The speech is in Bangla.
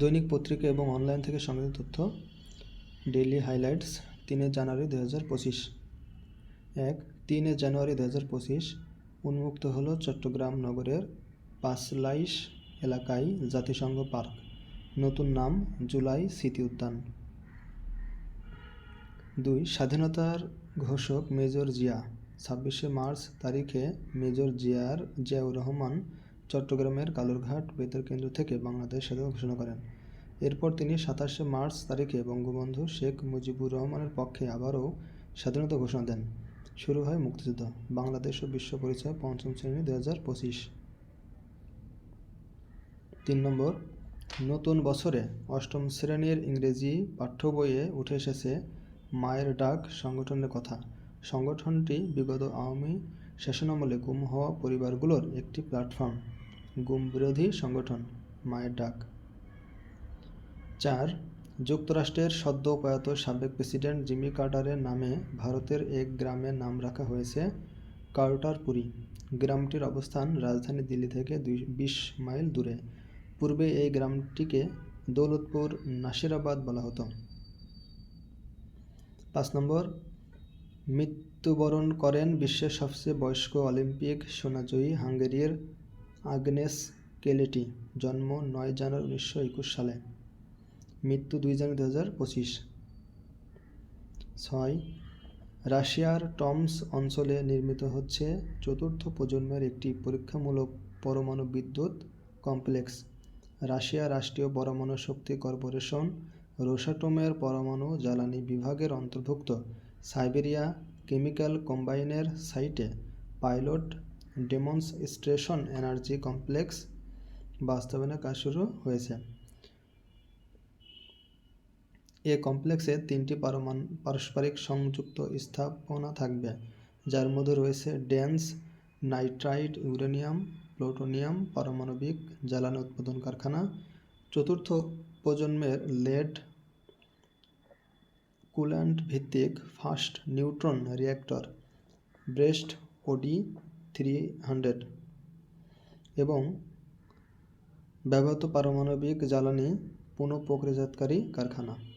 দৈনিক পত্রিকা এবং অনলাইন থেকে সংগৃহীত তথ্য, ডেইলি হাইলাইটস, তিনে জানুয়ারি দু হাজার পঁচিশ। এক, তিনে জানুয়ারি দু হাজার পঁচিশ, উন্মুক্ত হল চট্টগ্রাম নগরের পাঁচলাইশ এলাকায় জাতিসংঘ পার্ক। নতুন নাম, জুলাই স্মৃতি উদ্যান। দুই, স্বাধীনতার ঘোষক মেজর জিয়া। ছাব্বিশে মার্চ তারিখে মেজর জিয়ার জিয়াউর রহমান চট্টগ্রামের কালুরঘাট বেতার কেন্দ্র থেকে বাংলাদেশ স্বাধীনতা ঘোষণা করেন। এরপর তিনি সাতাশে মার্চ তারিখে বঙ্গবন্ধু শেখ মুজিবুর রহমানের পক্ষে আবারও স্বাধীনতা ঘোষণা দেন। শুরু হয় মুক্তিযুদ্ধ, বাংলাদেশ ও বিশ্ব পরিচয় পঞ্চম শ্রেণি দু হাজার পঁচিশ। তিন নম্বর, নতুন বছরে অষ্টম শ্রেণির ইংরেজি পাঠ্য বইয়ে উঠে এসেছে মায়ের ডাক সংগঠনের কথা। সংগঠনটি বিগত আওয়ামী শাসনামলে গুম হওয়া পরিবারগুলোর একটি প্ল্যাটফর্ম। গুম বিরোধী সংগঠন, মায়ের ডাক। চার, যুক্তরাষ্ট্রের সদ্য প্রয়াত সাবেক প্রেসিডেন্ট জিমি কার্টারের নামে ভারতের এক গ্রামের নাম রাখা হয়েছে কার্টারপুরি। গ্রামটির অবস্থান রাজধানী দিল্লি থেকে দুই, বিশ মাইল দূরে। পূর্বে এই গ্রামটিকে দৌলতপুর, নাসিরাবাদ বলা হতো। পাঁচ নম্বর, মৃত্যুবরণ করেন বিশ্বের সবচেয়ে বয়স্ক অলিম্পিক সোনাজয়ী হাঙ্গেরির আগনেস কেলেটি জন্ম নয় জানুয়ারি উনিশশো একুশ সালে। মৃত্যু দুই জানুয়ারি দু হাজার পঁচিশ। ছয়, রাশিয়ার টমস অঞ্চলে নির্মিত হচ্ছে চতুর্থ প্রজন্মের একটি পরীক্ষামূলক পরমাণু বিদ্যুৎ কমপ্লেক্স। রাশিয়া রাষ্ট্রীয় পরমাণু শক্তি কর্পোরেশন রোসাটোমের পরমাণু জ্বালানি বিভাগের অন্তর্ভুক্ত। সাইবেরিয়া কেমিক্যাল কম্বাইনের সাইটে পাইলট ডেমনস্ট্রেশন এনার্জি কমপ্লেক্স বাস্তবায়নের কাজ শুরু হয়েছে। এ কমপ্লেক্সে তিনটি পারস্পরিক সংযুক্ত স্থাপনা থাকবে, যার মধ্যে রয়েছে ডেন্স, নাইট্রাইট, ইউরেনিয়াম, প্লুটোনিয়াম, পারমাণবিক জ্বালানি উৎপাদন কারখানা, চতুর্থ প্রজন্মের লেড কুল্যান্ট ভিত্তিক fast neutron reactor BREST OD three hundred এবং ব্যবহৃত পারমাণবিক জ্বালানি পুনঃপ্রক্রিয়াজাতকারী কারখানা।